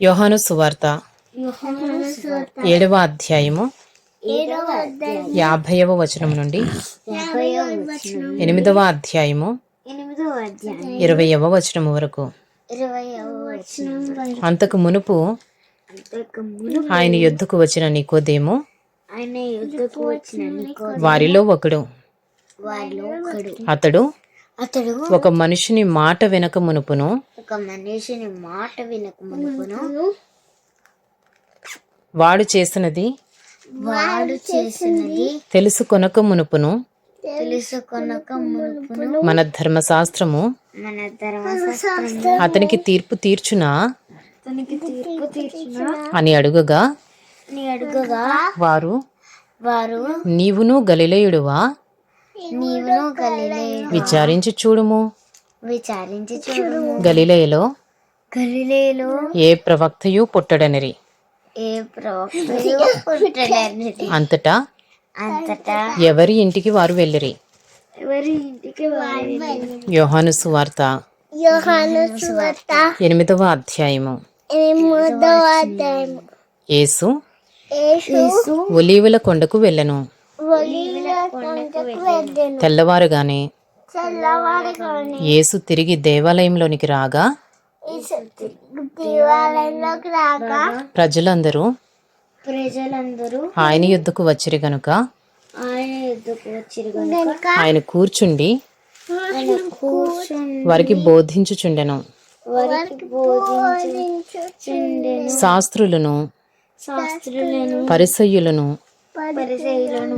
యోహాను సువార్త ఏడవ అధ్యాయము యాభైవ వచనం నుండి ఎనిమిదవ అధ్యాయము ఇరవైవ వచనము వరకు. అంతకు మునుపు ఆయన యుద్ధకు వచ్చిన నికోదేము వారిలో ఒకడు. అతడు అతడు ఒక మనిషిని మాట వెనక మునుపును. ఒక మనిషిని మాట వినక మునుపును. వాడు చేసినది వాడు చేసినది తెలుసుకొనక మునుపును. తెలుసుకొనక మునుపును. మన ధర్మశాస్త్రము మన ధర్మశాస్త్రము. అతనికి తీర్పు తీర్చునా? అతనికి తీర్పు తీర్చిన? అని అడుగగా నీ అడుగగా వారు వారు నీవును గలిలయుడువా? నీవును గలిలే విచారించి చూడుము. విచారించి చూడుము. గలిలయలో గలిలేలో ఏ ప్రవక్తయు పుట్టడనిరి? ఏ ప్రవక్తయు పుట్టడనిది అంతటా అంతటా ఎవరి ఇంటికి వారు వెళ్ళిరి? ఎవరి ఇంటికి వారి యోహాను సువార్త యోహాను సువార్త ఎనిమిదవ అధ్యాయము. ఎనిమిదవ అధ్యాయం యేసు యేసు ఒలీవుల కొండకు వెళ్ళెను. ఒలీవల కొండకు వెళ్ళెను తెల్లవారుగానే యేసు తిరిగి దేవాలయంలోనికి రాగా ప్రజలందరూ ప్రజలందరూ ఆయన యుద్ధకు వచ్చిరి గనుక ఆయన యుద్ధకు వచ్చిరు గనుక ఆయన కూర్చుండి వారికి బోధించుచుండెను. వారికి బోధించుచుండెను. శాస్త్రులను శాస్త్రులను పరిసయ్యులను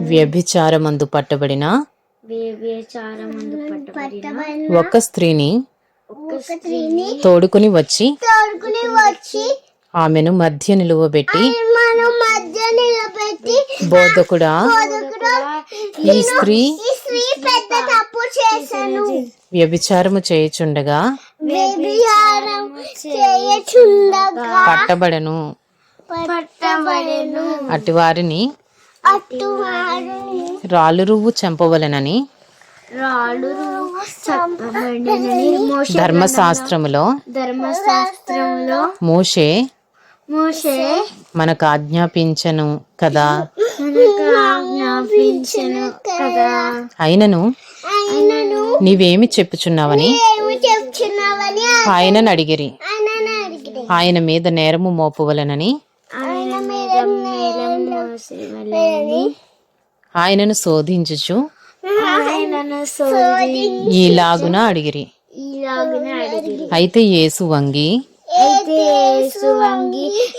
వ్యభిచారమందు పట్టబడిన ఒక స్త్రీని తోడుకుని వచ్చి ఆమెను మధ్య నిలువబెట్టి బోధకుడా ఈ స్త్రీ ఈ స్త్రీ పెద్ద తప్పు చేశాను. వ్యభిచారము చేయుచుండగా పట్టబడను. పట్టబడెను. అటువారిని అటు వారిని రాళ్ళు రువ్వు చంపవలెనని ధర్మశాస్త్రములో ధర్మశాస్త్రంలో మోషే మోషే మనకు ఆజ్ఞాపించను కదా కదా? అయినను నీవేమి చెప్పుచున్నావని? ఆయనను అడిగిరి. ఆయన మీద నేరము మోపవలెనని ఆయన మీద మేలం మోసేవలని ఆయనను శోధించుచు ఈలాగున అడిగిరి. అయితే యేసు వంగి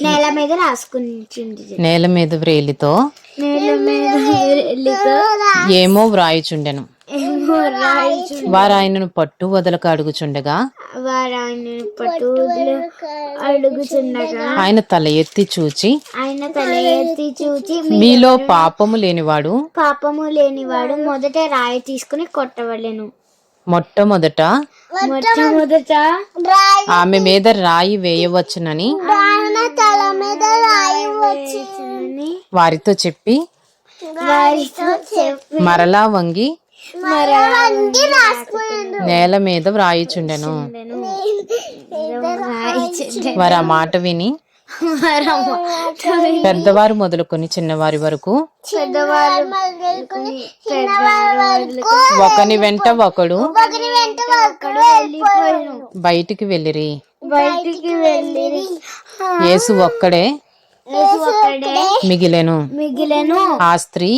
నేల మీద రాసుకుంటుంది నేల మీద వ్రేలితో నేల మీద వెళ్ళితో ఏమో వ్రాయుచుండెను. వారు ఆయనను పట్టు వదలక అడుగుచుండగా. వారు ఆయనను పట్టుదల అడుగుచుండగా. ఆయన తల ఎత్తి చూచి ఆయన తల ఎత్తి చూచి మీలో పాపము లేనివాడు పాపము లేనివాడు మొదట రాయి తీసుకుని కొట్టవలెను. మొట్టమొదట మొట్టమొదట ఆమె మీద రాయి వేయవచ్చునని తల మీద రాయి వారితో చెప్పి వారితో చెప్పి మరలా వంగి నేల మీద వ్రాయిచుండెను. రాయి వారు ఆ మాట విని పెద్దవారు మొదలుకొని చిన్నవారి వరకు పెద్దవారు మొదలుకొని చిన్నవారు వరకు ఒకని వెంట ఒకడు బయటికి వెళ్ళిరి. బయటికి వెళ్ళి యేసు ఒక్కడే యేసు ఒక్కడే మిగిలెను. మిగిలెను. ఆ స్త్రీ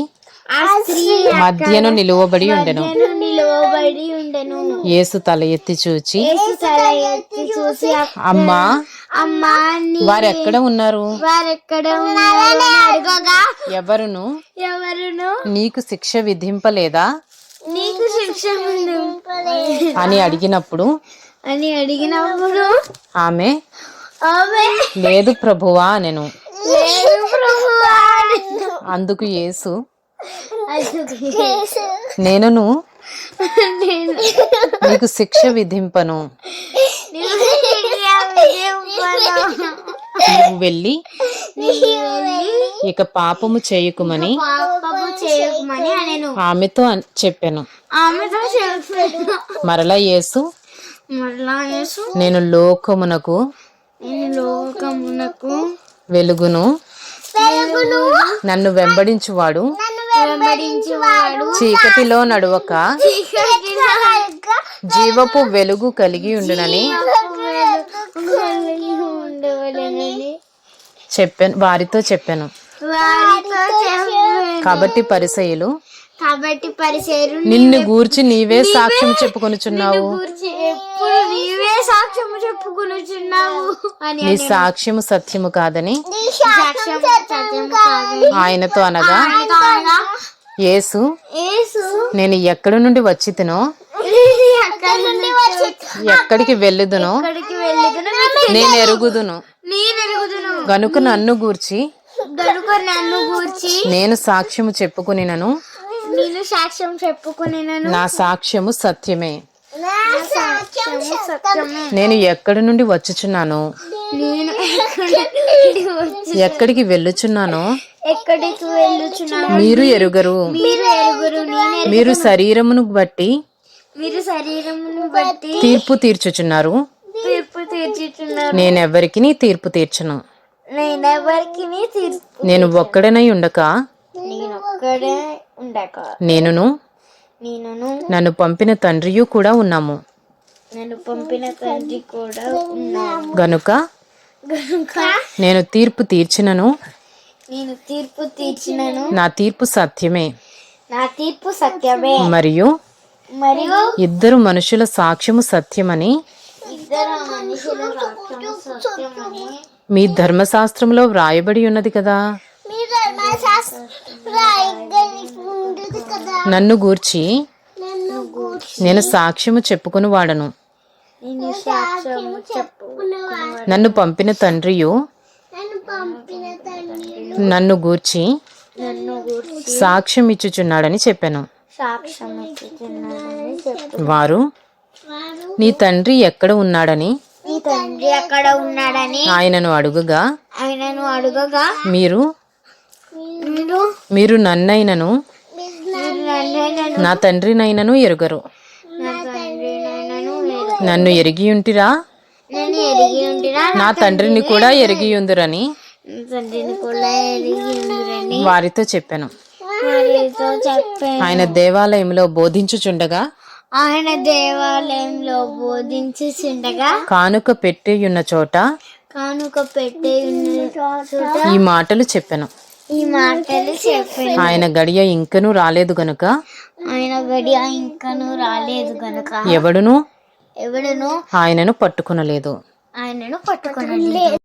మధ్యను నిలువబడి ఉండెను. నేను నిలువబడి ఉండెను. యేసు తల ఎత్తి చూచి అమ్మా అమ్మా వారు ఎక్కడ ఉన్నారు? ఎవరును? ఎవరును? నీకు శిక్ష విధింపలేదా? నీకు శిక్ష అని అడిగినప్పుడు అని అడిగినప్పుడు ఆమె ఆమె లేదు ప్రభువా యేసు అందుకు యేసు నేనును నేను. నీకు శిక్ష విధింపను. నువ్వు వెళ్ళి ఇక పాపము చేయకుమని ఆమెతో చెప్పాను. మరలా యేసు నేను లోకమునకు లోకమునకు వెలుగును. నన్ను వెంబడించువాడు. చీకటిలో నడువక జీవపు వెలుగు కలిగి ఉండునని చెప్పాను వారితో చెప్పాను. కాబట్టి పరిసయులు కాబట్టి నిన్ను గూర్చి నీవే సాక్ష్యం చెప్పుకొనుచున్నావు. సాక్ష్యము చెప్పుకొనుచున్నావు అని నీ సాక్ష్యము సత్యము కాదని సాక్ష్యం సత్యం కాదు ఆయనతో అనగా యేసు యేసు నేను ఎక్కడి నుండి వచ్చి తినో అక్కడి నుండి వచ్చి ఎక్కడికి వెళ్ళుదునో ఇక్కడికి వెళ్ళిదును నేను ఎరుగుదును. నేను ఎరుగుదును. గనుక నన్ను గూర్చి గనుక నన్ను గూర్చి నేను సాక్ష్యము చెప్పుకునినను నేను సాక్ష్యం చెప్పుకుని నా సాక్ష్యము సత్యమే. నేను ఎక్కడి నుండి వచ్చుచున్నానో? నేను ఎక్కడికి వెళ్ళుచున్నానో? ఎక్కడికి వెళ్ళుచున్నాను? మీరు ఎరుగరు. మీరు ఎరుగురు నేను మీరు శరీరమును బట్టి మీరు శరీరమును బట్టి తీర్పు తీర్చుచున్నారు. తీర్పు తీర్చుచున్నారు. తీర్పు తీర్చను. నేనెవరికి తీర్పు నేను ఒక్కడనై ఉండక నేను ఒక్కడే ఉండక. నేనును నేనును నన్ను పంపిన తండ్రియు కూడా ఉన్నాము. నన్ను పంపిన తండ్రి కూడా ఉన్నాను గనుక నేను తీర్పు తీర్చినను. నేను తీర్పు తీర్చినను. నా తీర్పు సత్యమే. నా తీర్పు సత్యమే. మరియు మరియు ఇద్దరు మనుషుల సాక్ష్యము సత్యమని ఇద్దరు మనుషుల సాక్ష్యము సత్యమని మీ ధర్మశాస్త్రంలో వ్రాయబడి ఉన్నది కదా. నన్ను గూర్చి నేను సాక్ష్యము చెప్పుకుని వాడను. నన్ను పంపిన తండ్రియు నన్ను పంపిన తండ్రి నన్ను గూర్చి సాక్ష్యం ఇచ్చుచున్నాడని చెప్పాను. వారు నీ తండ్రి ఎక్కడ తండ్రి ఉన్నాడని? ఆయనను అడుగుగా ఆయనను అడుగగా మీరు మీరు? నన్నైనను నా తండ్రినైనను ఎరుగరు. నన్ను ఎరిగి ఉంటిరా? నా తండ్రిని కూడా ఎరిగి ఉందిరని. వారితో చెప్పాను. ఆయన దేవాలయంలో బోధించుచుండగా ఆయన దేవాలయంలో బోధించుచుండగా కానుక పెట్టియున్న చోట కానుక పెట్టి ఉన్న చోట ఈ మాటలు చెప్పాను. ఈ మాటలు చెప్పాను ఆయన గడియ ఇంకను రాలేదు గనుక? ఆయన గడియ ఇంకను రాలేదు గనుక. ఎవడును? ఎవడును? ఆయనను పట్టుకునలేదు. ఆయనను పట్టుకునలేదు.